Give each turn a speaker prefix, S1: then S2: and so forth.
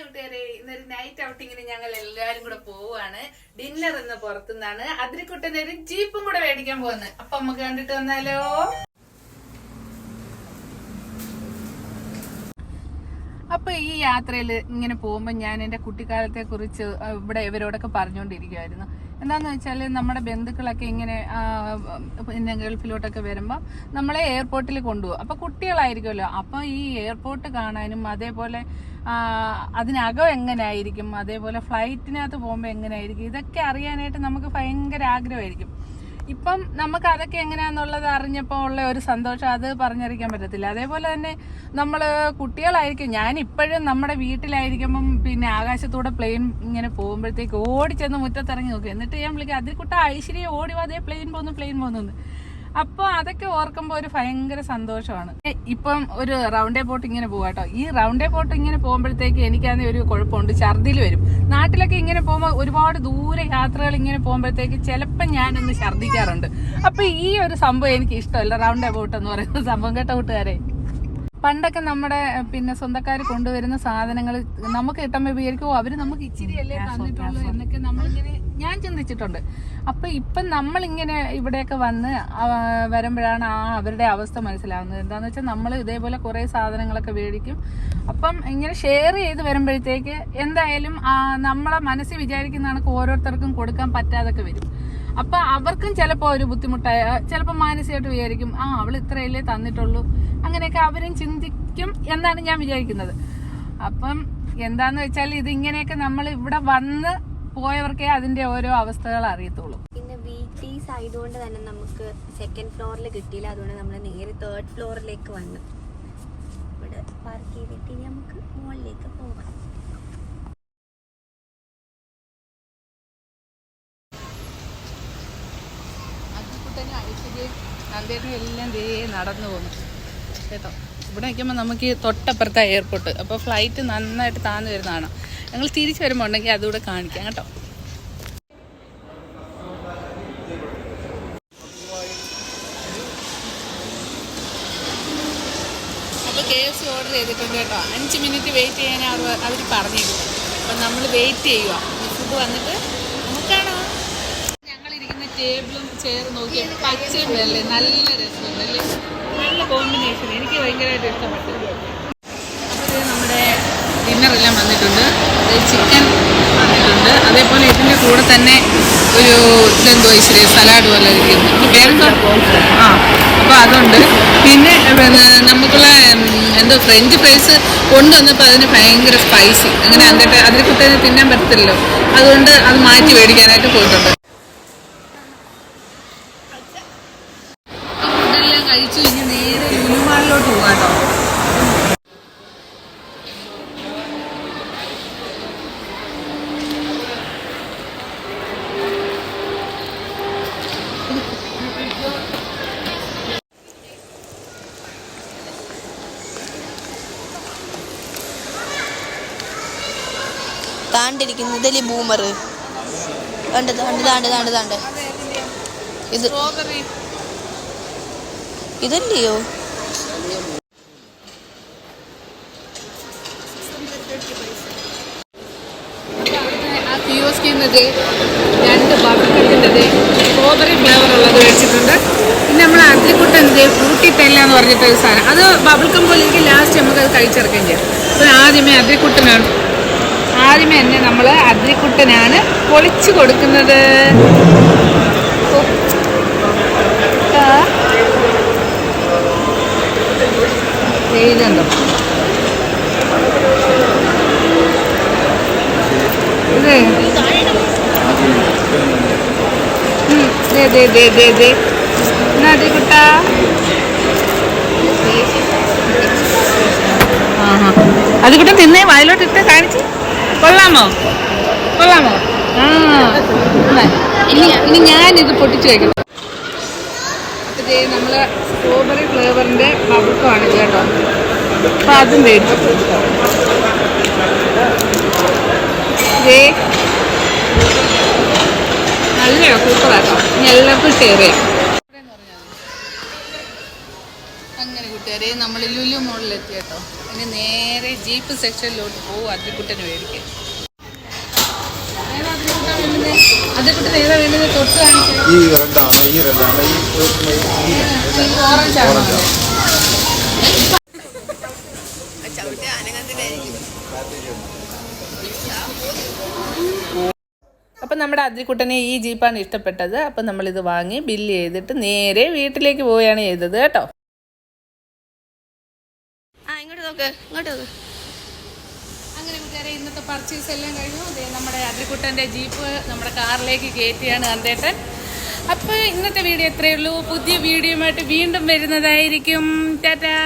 S1: കൂട്ടുകാരെ ഇന്നൊരു നൈറ്റ് ഔട്ടിങ്ങിന് ഞങ്ങൾ എല്ലാരും കൂടെ പോവാണ് ഡിന്നർ ഇന്ന് പുറത്തുനിന്നാണ്. അതിരിക്കുട്ടന് ഒരു ജീപ്പും കൂടെ മേടിക്കാൻ പോകുന്നത് അപ്പൊ നമുക്ക് കണ്ടിട്ട് വന്നാലോ? അപ്പൊ ഈ യാത്രയിൽ ഇങ്ങനെ പോകുമ്പോൾ ഞാൻ എന്റെ കുട്ടിക്കാലത്തെ കുറിച്ച് ഇവിടെ ഇവരോടൊക്കെ പറഞ്ഞുകൊണ്ടിരിക്കുമായിരുന്നു എന്താന്ന് വെച്ചാൽ നമ്മുടെ ബന്ധുക്കളൊക്കെ ഇങ്ങനെ പിന്നെ ഗൾഫിലോട്ടൊക്കെ വരുമ്പോൾ നമ്മളെ എയർപോർട്ടിൽ കൊണ്ടുപോകും. അപ്പൊ കുട്ടികളായിരിക്കുമല്ലോ. അപ്പൊ ഈ എയർപോർട്ട് കാണാനും അതേപോലെ അതിനകം എങ്ങനെയായിരിക്കും അതേപോലെ ഫ്ലൈറ്റിനകത്ത് പോകുമ്പോൾ എങ്ങനെയായിരിക്കും ഇതൊക്കെ അറിയാനായിട്ട് നമുക്ക് ഭയങ്കര ആഗ്രഹമായിരിക്കും. ഇപ്പം നമുക്ക് അതൊക്കെ എങ്ങനെയാന്നുള്ളത് അറിഞ്ഞപ്പോൾ ഉള്ള ഒരു സന്തോഷം അത് പറഞ്ഞറിയിക്കാൻ പറ്റത്തില്ല. അതേപോലെ തന്നെ നമ്മൾ കുട്ടികളായിരിക്കും. ഞാൻ ഇപ്പോഴും നമ്മുടെ വീട്ടിലായിരിക്കുമ്പം പിന്നെ ആകാശത്തൂടെ പ്ലെയിൻ ഇങ്ങനെ പോകുമ്പോഴത്തേക്ക് ഓടിച്ചെന്ന് ചെന്ന് മുറ്റത്തിറങ്ങി നോക്കും. എന്നിട്ട് ഞാൻ വിളിക്കാം അതിൽ കുട്ട ഐശ്വര്യ ഓടി വാ, പ്ലെയിൻ പോകുന്നു പ്ലെയിൻ പോകുന്നു അപ്പോൾ അതൊക്കെ ഓർക്കുമ്പോൾ ഒരു ഭയങ്കര സന്തോഷമാണ്. ഇപ്പം ഒരു റൗണ്ടേ ബോട്ട് ഇങ്ങനെ പോവാട്ടോ ഈ റൗണ്ടേ ബോട്ട് ഇങ്ങനെ പോകുമ്പോഴത്തേക്ക് എനിക്കാണെങ്കിൽ ഒരു കുഴപ്പമുണ്ട്. ഛർദിൽ വരും. നാട്ടിലൊക്കെ ഇങ്ങനെ പോകുമ്പോൾ ഒരുപാട് ദൂരെ യാത്രകൾ ഇങ്ങനെ പോകുമ്പോഴത്തേക്ക് ചിലപ്പോൾ ഞാനൊന്ന് ഛർദിക്കാറുണ്ട് അപ്പൊ ഈ ഒരു സംഭവം എനിക്ക് ഇഷ്ടമല്ല റൗണ്ടേ ബോട്ട് എന്ന് പറയുന്ന സംഭവം. കേട്ടോ കൂട്ടുകാരെ? പണ്ടൊക്കെ നമ്മുടെ പിന്നെ സ്വന്തക്കാർ കൊണ്ടുവരുന്ന സാധനങ്ങൾ നമുക്ക് കിട്ടുമ്പോൾ വിചാരിക്കും അവർ നമുക്ക് ഇച്ചിരി അല്ലേ തന്നിട്ടുള്ളൂ എന്നൊക്കെ നമ്മളിങ്ങനെ ഞാൻ ചിന്തിച്ചിട്ടുണ്ട്. അപ്പൊ ഇപ്പം നമ്മളിങ്ങനെ ഇവിടെയൊക്കെ വന്ന് വരുമ്പോഴാണ് ആ അവരുടെ അവസ്ഥ മനസ്സിലാവുന്നത്. എന്താന്ന് വെച്ചാൽ നമ്മൾ ഇതേപോലെ കുറെ സാധനങ്ങളൊക്കെ മേടിക്കും. അപ്പം ഇങ്ങനെ ഷെയർ ചെയ്ത് വരുമ്പോഴത്തേക്ക് എന്തായാലും നമ്മളെ മനസ്സിൽ വിചാരിക്കുന്ന കണക്ക് ഓരോരുത്തർക്കും കൊടുക്കാൻ പറ്റാതൊക്കെ വരും. അപ്പൊ അവർക്കും ചിലപ്പോ ഒരു ബുദ്ധിമുട്ടായ ചിലപ്പോ മാനസികമായിട്ട് വിചാരിക്കും ആ അവൾ ഇത്രയല്ലേ തന്നിട്ടുള്ളൂ. അങ്ങനെയൊക്കെ അവരും ചിന്തിക്കും എന്നാണ് ഞാൻ വിചാരിക്കുന്നത്. അപ്പം എന്താന്ന് വെച്ചാൽ ഇതിങ്ങനെയൊക്കെ നമ്മൾ ഇവിടെ വന്ന് പോയവർക്കേ അതിന്റെ ഓരോ അവസ്ഥകൾ അറിയത്തുള്ളൂ.
S2: പിന്നെ വീക്ക്ഡേയ്സ് ആയതുകൊണ്ട് തന്നെ നമുക്ക് സെക്കൻഡ് ഫ്ലോറിൽ കിട്ടിയില്ല. അതുകൊണ്ട് നമ്മൾ നേരെ തേർഡ് ഫ്ലോറിലേക്ക് വന്നു. ഇവിടെ പാർക്ക് ചെയ്തിട്ട് നമുക്ക് മുകളിലേക്ക് പോകാം.
S1: ഐശ്വര്യയും എല്ലാം ദേ നടന്നു പോകുന്നു കേട്ടോ? ഇവിടെ നിൽക്കുമ്പോൾ നമുക്ക് തൊട്ടപ്പുറത്തെ എയർപോർട്ട് അപ്പോൾ ഫ്ലൈറ്റ് നന്നായിട്ട് താന്ന് വരുന്നതാണ് ഞങ്ങൾ തിരിച്ചു വരുമ്പോൾ ഉണ്ടെങ്കിൽ അതുകൂടെ കാണിക്കാം. കേട്ടോ? അപ്പോൾ കെ എഫ് സി ഓർഡർ ചെയ്തിട്ടുണ്ട് കേട്ടോ. അഞ്ച് മിനിറ്റ് വെയിറ്റ് ചെയ്യാനാണ് അവർ അവർ പറഞ്ഞിരുന്നു അപ്പം നമ്മൾ വെയിറ്റ് ചെയ്യുക ഫുഡ് വന്നിട്ട് നമുക്ക് കാണാം ഞങ്ങളിരിക്കുന്ന ടേബിളും ചെയറും നോക്കി പച്ചയും വെള്ളയും നല്ല രസമുണ്ട് അല്ലേ നല്ല കോമ്പിനേഷൻ എനിക്ക് ഭയങ്കരമായിട്ട് ഇഷ്ടപ്പെട്ടു. അപ്പോൾ നമ്മുടെ ഡിന്നറെല്ലാം വന്നിട്ടുണ്ട്. ചിക്കൻ വന്നിട്ടുണ്ട്. അതേപോലെ ഇതിന്റെ കൂടെ തന്നെ ഒരു ഇതെന്തോ ഇച്ചിരി സലാഡ് പോലെ ഇരിക്കുന്നു. പേരെന്തോ ആ അപ്പോൾ അതുണ്ട്. പിന്നെ നമുക്കുള്ള എന്തോ ഫ്രഞ്ച് ഫ്രൈസ് കൊണ്ടുവന്നപ്പോൾ അതിന് ഭയങ്കര സ്പൈസി അങ്ങനെ അങ്ങോട്ട് അതിൽ കുത്തനെ തിന്നാൻ പറ്റത്തില്ലല്ലോ. അതുകൊണ്ട് അത് മാറ്റി മേടിക്കാനായിട്ട് പോയിട്ടുണ്ട് ഫുഡെല്ലാം കഴിച്ചു ഇനി നേരെ ലുലുമാളിലോട്ട് പോകാട്ടോ
S2: താണ്ടിരിക്കുന്നു ഇതല്ലേ ബൂമർ. താണ്ട് താണ്ട് താണ്ട് താണ്ട് താണ്ട്. ഇത് ഇതല്ലയോ?
S1: കിയോസ്കിന്നത് രണ്ട് ബബിൾക്കത്തിന്റെത് സ്ട്രോബെറി ഫ്ലേവർ ഉള്ളത് മേടിച്ചിട്ടുണ്ട് പിന്നെ നമ്മൾ അത്തിക്കുട്ടന്റെ ഫ്രൂട്ടി തെല്ല എന്ന് പറഞ്ഞിട്ടൊരു സാധനം. അത് ബബിൾക്കം പോലെ എനിക്ക് ലാസ്റ്റ് നമുക്ക് അത് കഴിച്ചിറക്കുകയും ചെയ്യാം. അപ്പോൾ ആദ്യമേ അതിക്കുട്ടനാണ് ആദ്യമേ തന്നെ നമ്മൾ അതിരിക്കുട്ടനാണ് പൊളിച്ചു കൊടുക്കുന്നത്. അതുകൂട്ടം തിന്നേ വായിലോട്ട് ഇട്ട് കാണിച്ച്. കൊള്ളാമോ? കൊള്ളാമോ? ഇനി ഇനി ഞാനിത് പൊട്ടിച്ചു വയ്ക്കണം ദേ നമ്മൾ സ്ട്രോബെറി ഫ്ലേവറിന്റെ പകുക്കാണ് കേട്ടോ. അപ്പോൾ അതും മേടിച്ചു നല്ല സൂപ്പറാട്ടോ. ഇനി എല്ലാവർക്കും ഷെയർ ചെയ്യാം. അങ്ങനെ കുട്ടി കൂട്ടുകാരെ നമ്മൾ ലുലു മോളിലെത്തി കേട്ടോ. ഇനി നേരെ ജീപ്പ് സെക്ഷനിലോട്ട് പോകും അതിക്കുട്ടന് മേടിക്കാൻ അപ്പൊ ഏതാ വേണ്ടത് തൊട്ട്
S3: ഈ റെഡാണ് ഈ റെഡാണ് ഈ
S1: ഓറഞ്ച് ആണോ. അപ്പം നമ്മുടെ അതിക്കുട്ടനെ ഈ ജീപ്പാണ് ഇഷ്ടപ്പെട്ടത്. അപ്പം നമ്മളിത് വാങ്ങി ബില്ല് ചെയ്തിട്ട് നേരെ വീട്ടിലേക്ക് പോവുകയാണ് ചെയ്തത് കേട്ടോ.
S2: നോക്ക് ഇങ്ങോട്ട്
S1: അങ്ങനെ കൂട്ടുകാരെ ഇന്നത്തെ പർച്ചേസ് എല്ലാം കഴിഞ്ഞു. നമ്മുടെ അതിരിക്കുട്ടന്റെ ജീപ്പ് നമ്മുടെ കാറിലേക്ക് കയറ്റിയാണ് അന്തേട്ടൻ. അപ്പോൾ ഇന്നത്തെ വീഡിയോ എത്രയേ ഉള്ളൂ. പുതിയ വീഡിയോയുമായിട്ട് വീണ്ടും വരുന്നതായിരിക്കും. ടാറ്റാ.